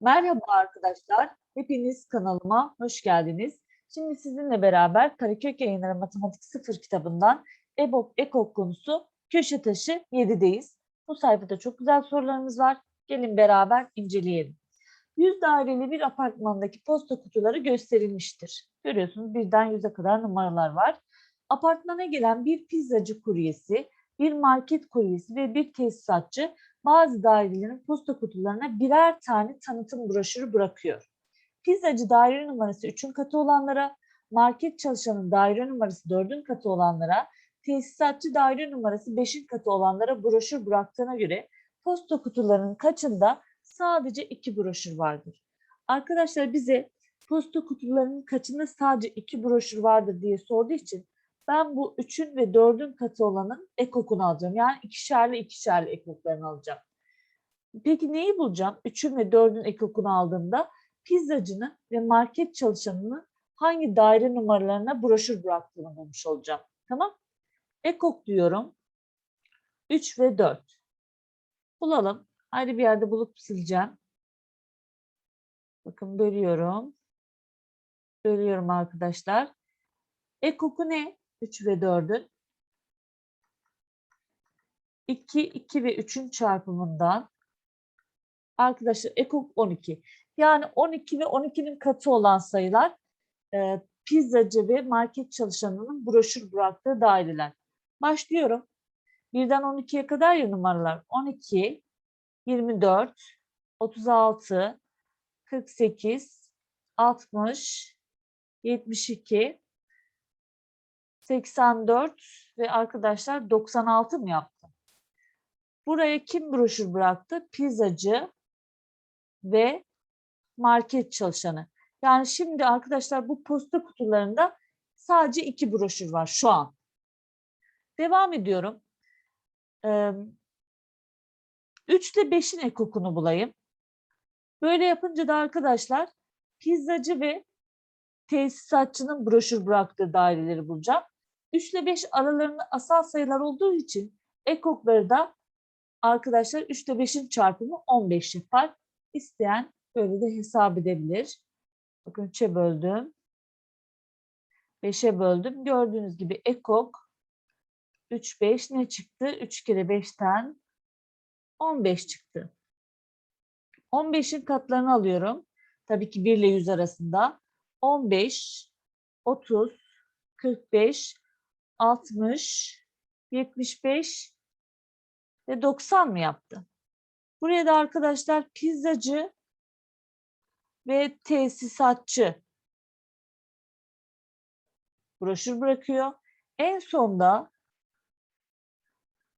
Merhaba arkadaşlar, hepiniz kanalıma hoş geldiniz. Şimdi sizinle beraber Karakök Yayınları Matematik 0 kitabından EBOB EKOK konusu köşe taşı 7'deyiz. Bu sayfada çok güzel sorularımız var. Gelin beraber inceleyelim. 100 daireli bir apartmandaki posta kutuları gösterilmiştir. Görüyorsunuz birden 100'e kadar numaralar var. Apartmana gelen bir pizzacı kuryesi, bir market kuryesi ve bir tesisatçı bazı dairelerin posta kutularına birer tane tanıtım broşürü bırakıyor. Pizzacı daire numarası 3'ün katı olanlara, market çalışanın daire numarası 4'ün katı olanlara, tesisatçı daire numarası 5'in katı olanlara broşür bıraktığına göre posta kutularının kaçında sadece iki broşür vardır. Arkadaşlar bize posta kutularının kaçında sadece iki broşür vardır diye sorduğu için ben bu 3'ün ve 4'ün katı olanın ekokunu alacağım. Yani ikişerli ikişerli ekoklarını alacağım. Peki neyi bulacağım? 3'ün ve 4'ün ekokunu aldığımda pizzacının ve market çalışanının hangi daire numaralarına broşür bıraktığını bulmuş olacağım. Tamam? Ekok diyorum. 3 ve 4. Bulalım. Ayrı bir yerde bulup sileceğim. Bakın bölüyorum. Bölüyorum arkadaşlar. Ekoku ne? 3 ve 4'ün. 2, 2 ve 3'ün çarpımından arkadaşlar ekok 12. Yani 12 ve 12'nin katı olan sayılar e, pizzacı ve market çalışanının broşür bıraktığı daireler. Başlıyorum. Birden 12'ye kadar ya numaralar. 12, 24, 36, 48, 60, 72, 84 ve arkadaşlar 96 mı yaptım? Buraya kim broşür bıraktı? Pizzacı ve market çalışanı. Yani şimdi arkadaşlar bu posta kutularında sadece iki broşür var şu an. Devam ediyorum. 3 ile 5'in ekokunu bulayım. Böyle yapınca da arkadaşlar pizzacı ve tesisatçının broşür bıraktığı daireleri bulacağım. 3 ile 5 aralarında asal sayılar olduğu için ekokları da arkadaşlar 3 ile 5'in çarpımı 15 yapar. İsteyen böyle de hesap edebilir. Bakın 3'e böldüm. 5'e böldüm. Gördüğünüz gibi ekok 3, 5 ne çıktı? 3 kere 5'ten 15 çıktı. 15'in katlarını alıyorum. Tabii ki 1 ile 100 arasında. 15, 30, 45, 60, 75 ve 90 mı yaptı? Buraya da arkadaşlar pizzacı ve tesisatçı broşür bırakıyor. En sonda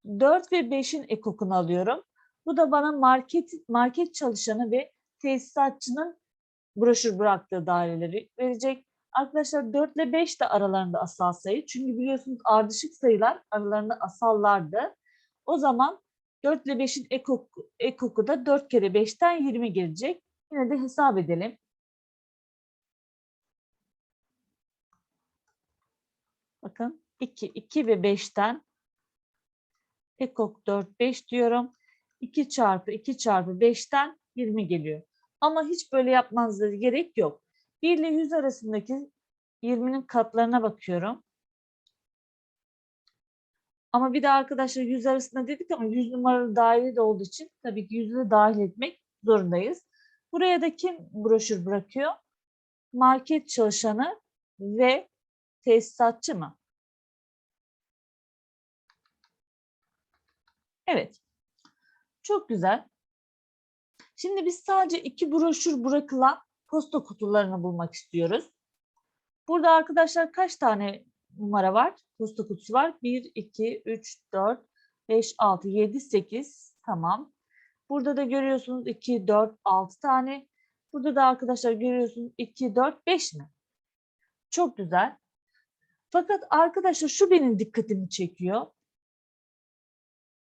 4 ve 5'in ekokunu alıyorum. Bu da bana market market çalışanı ve tesisatçının broşür bıraktığı daireleri verecek. Arkadaşlar 4 ile 5 de aralarında asal sayı. Çünkü biliyorsunuz ardışık sayılar aralarında asallardı. O zaman 4 ile 5'in ekoku, da 4 kere 5'ten 20 gelecek. Yine de hesap edelim. Bakın 2, 2 ve 5'ten ekok 4, 5 diyorum. 2 çarpı 2 çarpı 5'ten 20 geliyor. Ama hiç böyle yapmanıza gerek yok. 1 ile 100 arasındaki 20'nin katlarına bakıyorum. Ama bir de arkadaşlar 100 arasında dedik ama 100 numaralı daire de olduğu için tabii ki 100'ü de dahil etmek zorundayız. Buraya da kim broşür bırakıyor? Market çalışanı ve tesisatçı mı? Evet. Çok güzel. Şimdi biz sadece iki broşür bırakılan posta kutularını bulmak istiyoruz. Burada arkadaşlar kaç tane numara var? Posta kutusu var. 1, 2, 3, 4, 5, 6, 7, 8. Tamam. Burada da görüyorsunuz 2, 4, 6 tane. Burada da arkadaşlar görüyorsunuz 2, 4, 5 mi? Çok güzel. Fakat arkadaşlar şu benim dikkatimi çekiyor.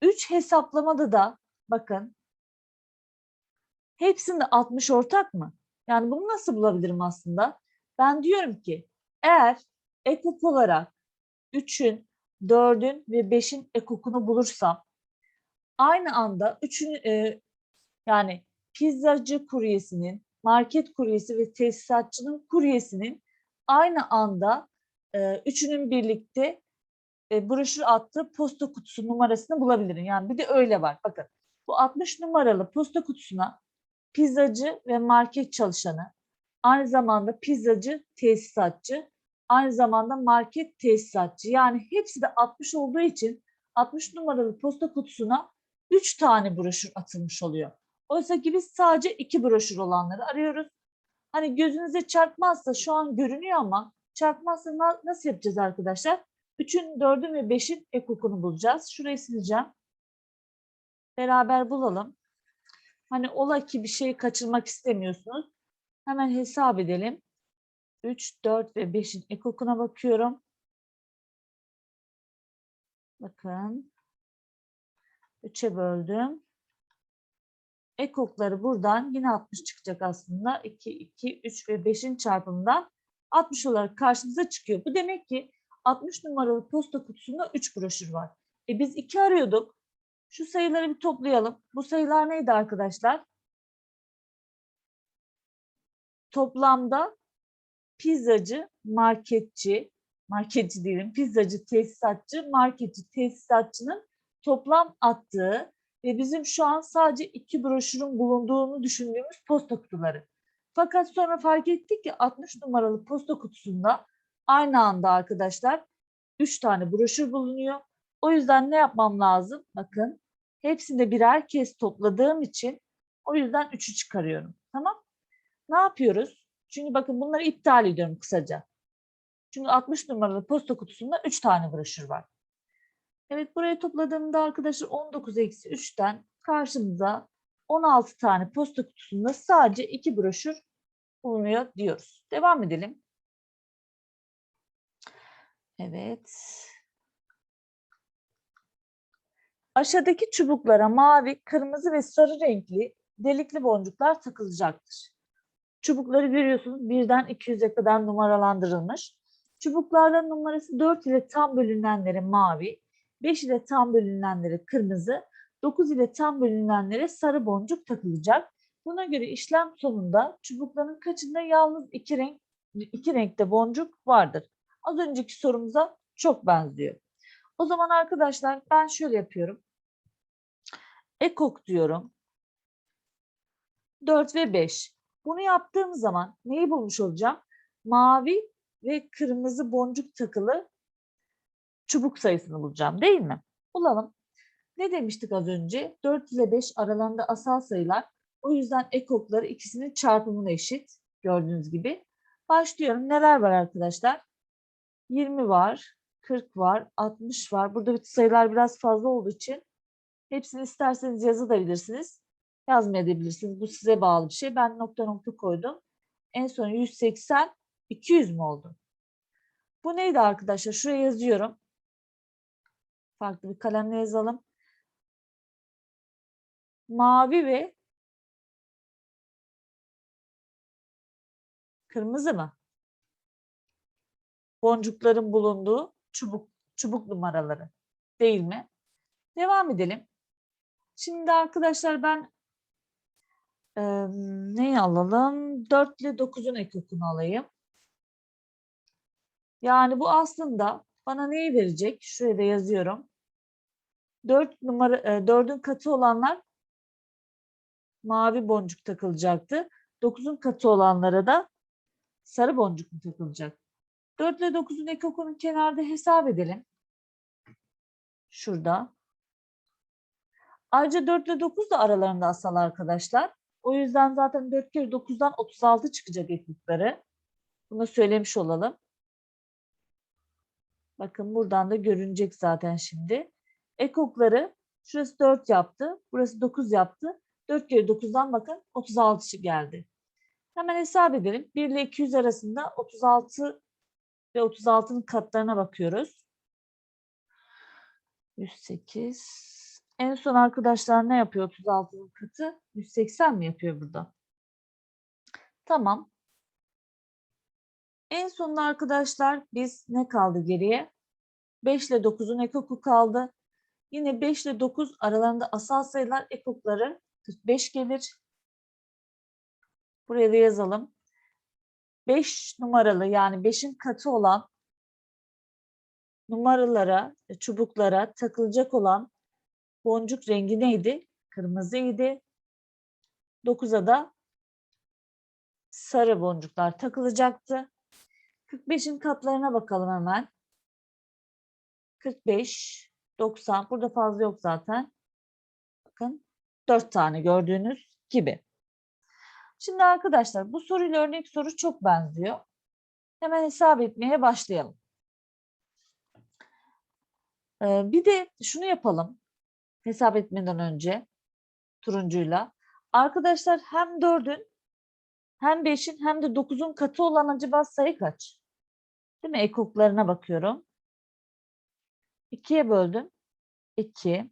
3 hesaplamada da bakın hepsinde 60 ortak mı? Yani bunu nasıl bulabilirim aslında? Ben diyorum ki eğer ekok olarak 3'ün, 4'ün ve 5'in ekokunu bulursam aynı anda 3'ün e, yani pizzacı kuryesinin, market kuryesi ve tesisatçının kuryesinin aynı anda e, üçünün birlikte e, broşür attığı posta kutusu numarasını bulabilirim. Yani bir de öyle var. Bakın bu 60 numaralı posta kutusuna pizzacı ve market çalışanı, aynı zamanda pizzacı tesisatçı, aynı zamanda market tesisatçı yani hepsi de 60 olduğu için 60 numaralı posta kutusuna 3 tane broşür atılmış oluyor. Oysa ki biz sadece 2 broşür olanları arıyoruz. Hani gözünüze çarpmazsa şu an görünüyor ama çarpmazsa na- nasıl yapacağız arkadaşlar? 3'ün, 4'ün ve 5'in ekokunu bulacağız. Şurayı sileceğim. Beraber bulalım. Hani ola ki bir şey kaçırmak istemiyorsunuz. Hemen hesap edelim. 3, 4 ve 5'in ekokuna bakıyorum. Bakın. 3'e böldüm. Ekokları buradan yine 60 çıkacak aslında. 2, 2, 3 ve 5'in çarpımından 60 olarak karşımıza çıkıyor. Bu demek ki 60 numaralı posta kutusunda 3 broşür var. E biz 2 arıyorduk. Şu sayıları bir toplayalım. Bu sayılar neydi arkadaşlar? Toplamda pizzacı, marketçi, marketçi değilim, pizzacı, tesisatçı, marketçi, tesisatçının toplam attığı ve bizim şu an sadece iki broşürün bulunduğunu düşündüğümüz posta kutuları. Fakat sonra fark ettik ki 60 numaralı posta kutusunda aynı anda arkadaşlar 3 tane broşür bulunuyor. O yüzden ne yapmam lazım? Bakın hepsinde birer kez topladığım için o yüzden 3'ü çıkarıyorum. Tamam? Ne yapıyoruz? Çünkü bakın bunları iptal ediyorum kısaca. Çünkü 60 numaralı posta kutusunda 3 tane broşür var. Evet buraya topladığımda arkadaşlar 19 eksi 3'ten karşımıza 16 tane posta kutusunda sadece 2 broşür bulunuyor diyoruz. Devam edelim. Evet. Aşağıdaki çubuklara mavi, kırmızı ve sarı renkli delikli boncuklar takılacaktır. Çubukları görüyorsunuz birden 200'e kadar numaralandırılmış. Çubuklardan numarası 4 ile tam bölünenlere mavi, 5 ile tam bölünenlere kırmızı, 9 ile tam bölünenlere sarı boncuk takılacak. Buna göre işlem sonunda çubukların kaçında yalnız iki renk iki renkte boncuk vardır. Az önceki sorumuza çok benziyor. O zaman arkadaşlar ben şöyle yapıyorum. Ekok diyorum. 4 ve 5. Bunu yaptığım zaman neyi bulmuş olacağım? Mavi ve kırmızı boncuk takılı çubuk sayısını bulacağım değil mi? Bulalım. Ne demiştik az önce? 4 ile 5 aralarında asal sayılar. O yüzden ekokları ikisinin çarpımına eşit. Gördüğünüz gibi. Başlıyorum. Neler var arkadaşlar? 20 var, 40 var, 60 var. Burada bütün sayılar biraz fazla olduğu için hepsini isterseniz yazabilirsiniz. Yazmayabilirsiniz. Bu size bağlı bir şey. Ben nokta nokta koydum. En son 180, 200 mü oldu? Bu neydi arkadaşlar? Şuraya yazıyorum. Farklı bir kalemle yazalım. Mavi ve kırmızı mı? Boncukların bulunduğu çubuk çubuk numaraları değil mi? Devam edelim. Şimdi arkadaşlar ben e, neyi alalım? 4 ile 9'un ekokunu alayım. Yani bu aslında bana neyi verecek? Şuraya da yazıyorum. 4 numara e, 4'ün katı olanlar mavi boncuk takılacaktı. 9'un katı olanlara da sarı boncuk mu takılacak? 4 ile 9'un ekokunu kenarda hesap edelim. Şurada. Ayrıca 4 ile 9 da aralarında asal arkadaşlar. O yüzden zaten 4 kere 9'dan 36 çıkacak ekokları. Bunu söylemiş olalım. Bakın buradan da görünecek zaten şimdi. Ekokları şurası 4 yaptı. Burası 9 yaptı. 4 kere 9'dan bakın 36 geldi. Hemen hesap edelim. 1 ile 200 arasında 36 ve 36'nın katlarına bakıyoruz. 108. En son arkadaşlar ne yapıyor 36'nın katı? 180 mi yapıyor burada? Tamam. En sonunda arkadaşlar biz ne kaldı geriye? 5 ile 9'un ekoku kaldı. Yine 5 ile 9 aralarında asal sayılar ekokları 45 gelir. Buraya da yazalım. 5 numaralı yani 5'in katı olan numaralara, çubuklara takılacak olan boncuk rengi neydi? Kırmızıydı. 9'a da sarı boncuklar takılacaktı. 45'in katlarına bakalım hemen. 45, 90. Burada fazla yok zaten. Bakın 4 tane gördüğünüz gibi. Şimdi arkadaşlar bu soruyla örnek soru çok benziyor. Hemen hesap etmeye başlayalım. Ee, bir de şunu yapalım. Hesap etmeden önce turuncuyla. Arkadaşlar hem 4'ün hem 5'in hem de 9'un katı olan acaba sayı kaç? Değil mi? Ekoklarına bakıyorum. 2'ye böldüm. 2,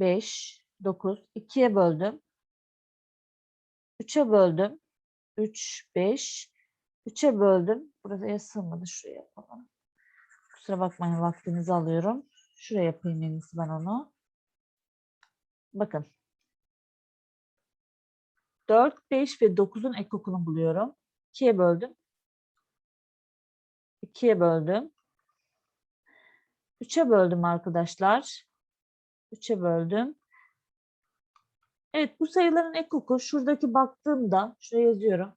5, 9. 2'ye böldüm. 3'e böldüm. 3, 5. 3'e böldüm. Buraya sığmadı. Şuraya yapalım. Kusura bakmayın vaktinizi alıyorum. Şuraya yapayım en ben onu. Bakın. 4, 5 ve 9'un ekokunu buluyorum. 2'ye böldüm. 2'ye böldüm. 3'e böldüm arkadaşlar. 3'e böldüm. Evet bu sayıların ekoku şuradaki baktığımda şuraya yazıyorum.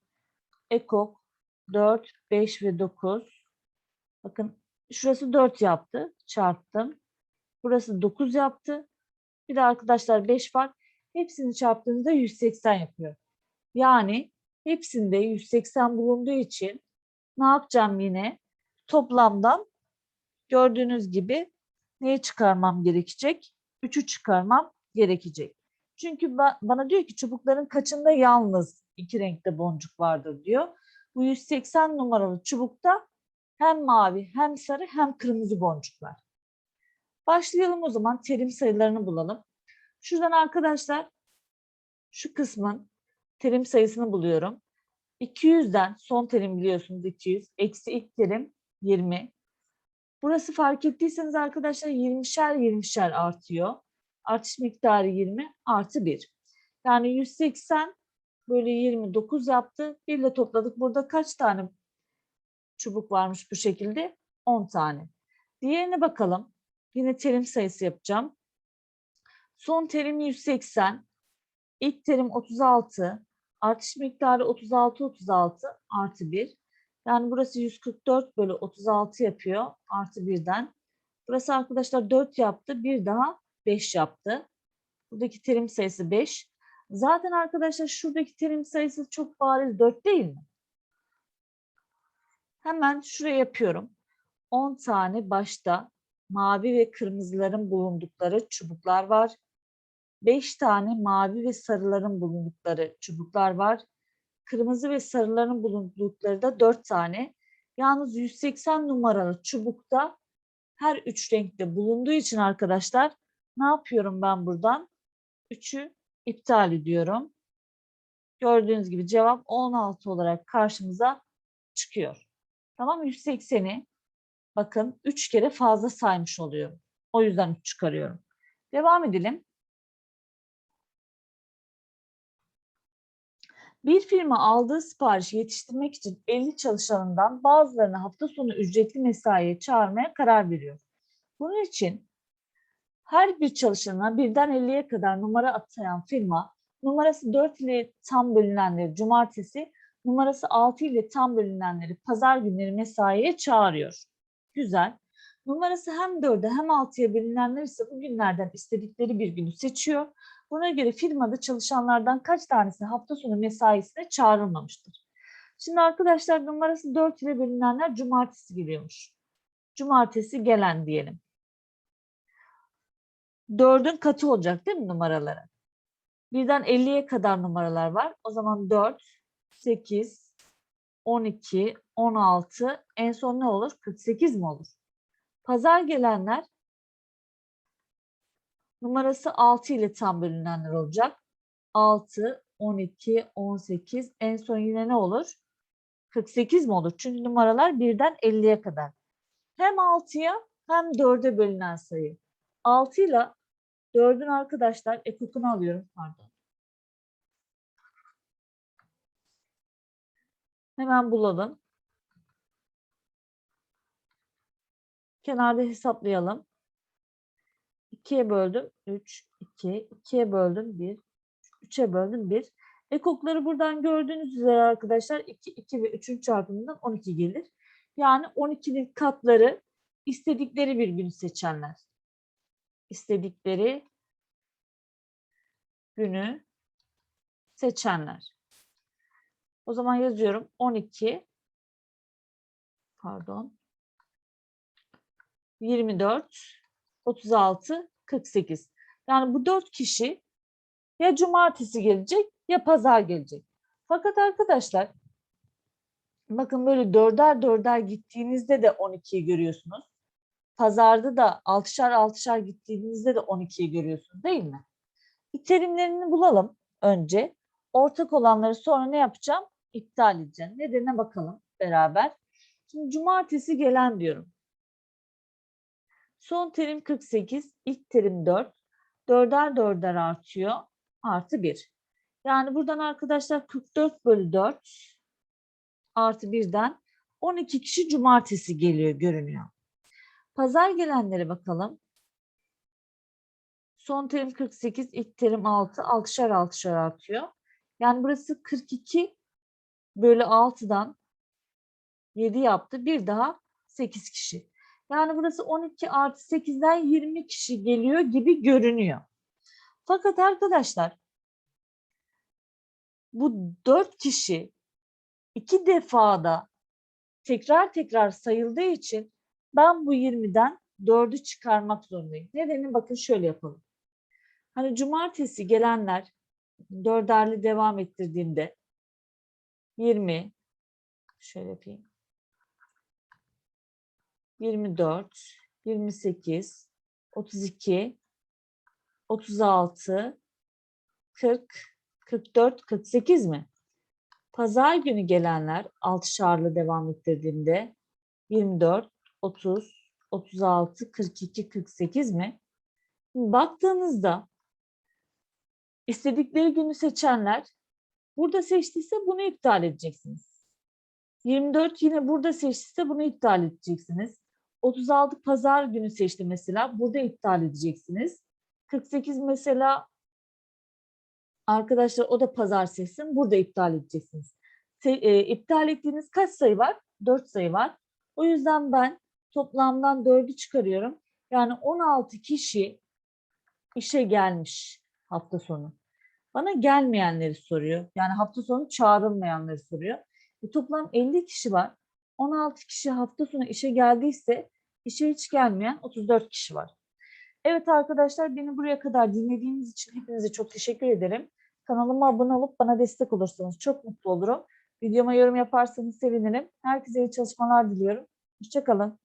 Ekok 4, 5 ve 9. Bakın şurası 4 yaptı. Çarptım. Burası 9 yaptı. Bir de arkadaşlar 5 var. Hepsini çarptığınızda 180 yapıyor. Yani hepsinde 180 bulunduğu için ne yapacağım yine? Toplamdan gördüğünüz gibi neyi çıkarmam gerekecek? 3'ü çıkarmam gerekecek. Çünkü ba- bana diyor ki çubukların kaçında yalnız iki renkte boncuk vardır diyor. Bu 180 numaralı çubukta hem mavi hem sarı hem kırmızı boncuk var. Başlayalım o zaman terim sayılarını bulalım. Şuradan arkadaşlar şu kısmın terim sayısını buluyorum. 200'den son terim biliyorsunuz 200 eksi ilk terim 20. Burası fark ettiyseniz arkadaşlar 20'şer 20'şer artıyor. Artış miktarı 20 artı 1. Yani 180 bölü 29 yaptı. Bir ile topladık. Burada kaç tane çubuk varmış bu şekilde? 10 tane. Diğerine bakalım. Yine terim sayısı yapacağım. Son terim 180. İlk terim 36. Artış miktarı 36 36 artı 1. Yani burası 144 bölü 36 yapıyor artı 1'den. Burası arkadaşlar 4 yaptı. Bir daha 5 yaptı. Buradaki terim sayısı 5. Zaten arkadaşlar şuradaki terim sayısı çok bariz 4 değil mi? Hemen şuraya yapıyorum. 10 tane başta mavi ve kırmızıların bulundukları çubuklar var. 5 tane mavi ve sarıların bulundukları çubuklar var. Kırmızı ve sarıların bulundukları da 4 tane. Yalnız 180 numaralı çubukta her üç renkte bulunduğu için arkadaşlar ne yapıyorum ben buradan? 3'ü iptal ediyorum. Gördüğünüz gibi cevap 16 olarak karşımıza çıkıyor. Tamam 180'i bakın 3 kere fazla saymış oluyorum. O yüzden 3 çıkarıyorum. Devam edelim. Bir firma aldığı siparişi yetiştirmek için 50 çalışanından bazılarını hafta sonu ücretli mesaiye çağırmaya karar veriyor. Bunun için her bir çalışanına birden 50'ye kadar numara atayan firma numarası 4 ile tam bölünenleri cumartesi, numarası 6 ile tam bölünenleri pazar günleri mesaiye çağırıyor. Güzel. Numarası hem 4'e hem 6'ya bölünenler ise bu günlerden istedikleri bir günü seçiyor. Buna göre firmada çalışanlardan kaç tanesi hafta sonu mesaisine çağrılmamıştır? Şimdi arkadaşlar numarası 4 ile bölünenler cumartesi geliyormuş. Cumartesi gelen diyelim. 4'ün katı olacak değil mi numaraları? Birden 50'ye kadar numaralar var. O zaman 4, 8, 12, 16, en son ne olur? 48 mi olur? Pazar gelenler numarası 6 ile tam bölünenler olacak. 6, 12, 18, en son yine ne olur? 48 mi olur? Çünkü numaralar birden 50'ye kadar. Hem 6'ya hem 4'e bölünen sayı. 6 ile 4'ün arkadaşlar ekokunu alıyorum. Pardon. Hemen bulalım. Kenarda hesaplayalım. 2'ye böldüm 3, 2, 2'ye böldüm 1, 3'e böldüm 1. Ekokları buradan gördüğünüz üzere arkadaşlar 2, 2 ve 3'ün çarpımından 12 gelir. Yani 12'nin katları istedikleri bir günü seçenler. İstedikleri günü seçenler. O zaman yazıyorum 12 pardon 24 36 48. Yani bu dört kişi ya cumartesi gelecek ya pazar gelecek. Fakat arkadaşlar bakın böyle dörder dörder gittiğinizde de 12'yi görüyorsunuz. Pazarda da altışar altışar gittiğinizde de 12'yi görüyorsunuz değil mi? Bir terimlerini bulalım önce. Ortak olanları sonra ne yapacağım? İptal edeceğim. Nedenine bakalım beraber. Şimdi cumartesi gelen diyorum. Son terim 48, ilk terim 4. Dörder dörder artıyor. Artı 1. Yani buradan arkadaşlar 44 bölü 4 artı 1'den 12 kişi cumartesi geliyor görünüyor. Pazar gelenlere bakalım. Son terim 48, ilk terim 6, 6'şar 6'şar artıyor. Yani burası 42 bölü 6'dan 7 yaptı. Bir daha 8 kişi. Yani burası 12 artı 8'den 20 kişi geliyor gibi görünüyor. Fakat arkadaşlar bu 4 kişi iki defada tekrar tekrar sayıldığı için ben bu 20'den 4'ü çıkarmak zorundayım. Nedeni bakın şöyle yapalım. Hani cumartesi gelenler dörderli devam ettirdiğimde 20 şöyle yapayım. 24, 28, 32, 36, 40, 44, 48 mi? Pazar günü gelenler altışarlı devam ettirdiğimde 24, 30, 36, 42, 48 mi? Baktığınızda istedikleri günü seçenler burada seçtiyse bunu iptal edeceksiniz. 24 yine burada seçtiyse bunu iptal edeceksiniz. 36 pazar günü seçti mesela. Burada iptal edeceksiniz. 48 mesela arkadaşlar o da pazar seçsin. Burada iptal edeceksiniz. Se, e, iptal ettiğiniz kaç sayı var? 4 sayı var. O yüzden ben toplamdan 4'ü çıkarıyorum. Yani 16 kişi işe gelmiş hafta sonu. Bana gelmeyenleri soruyor. Yani hafta sonu çağrılmayanları soruyor. E, toplam 50 kişi var. 16 kişi hafta sonu işe geldiyse işe hiç gelmeyen 34 kişi var. Evet arkadaşlar beni buraya kadar dinlediğiniz için hepinize çok teşekkür ederim. Kanalıma abone olup bana destek olursanız çok mutlu olurum. Videoma yorum yaparsanız sevinirim. Herkese iyi çalışmalar diliyorum. Hoşçakalın.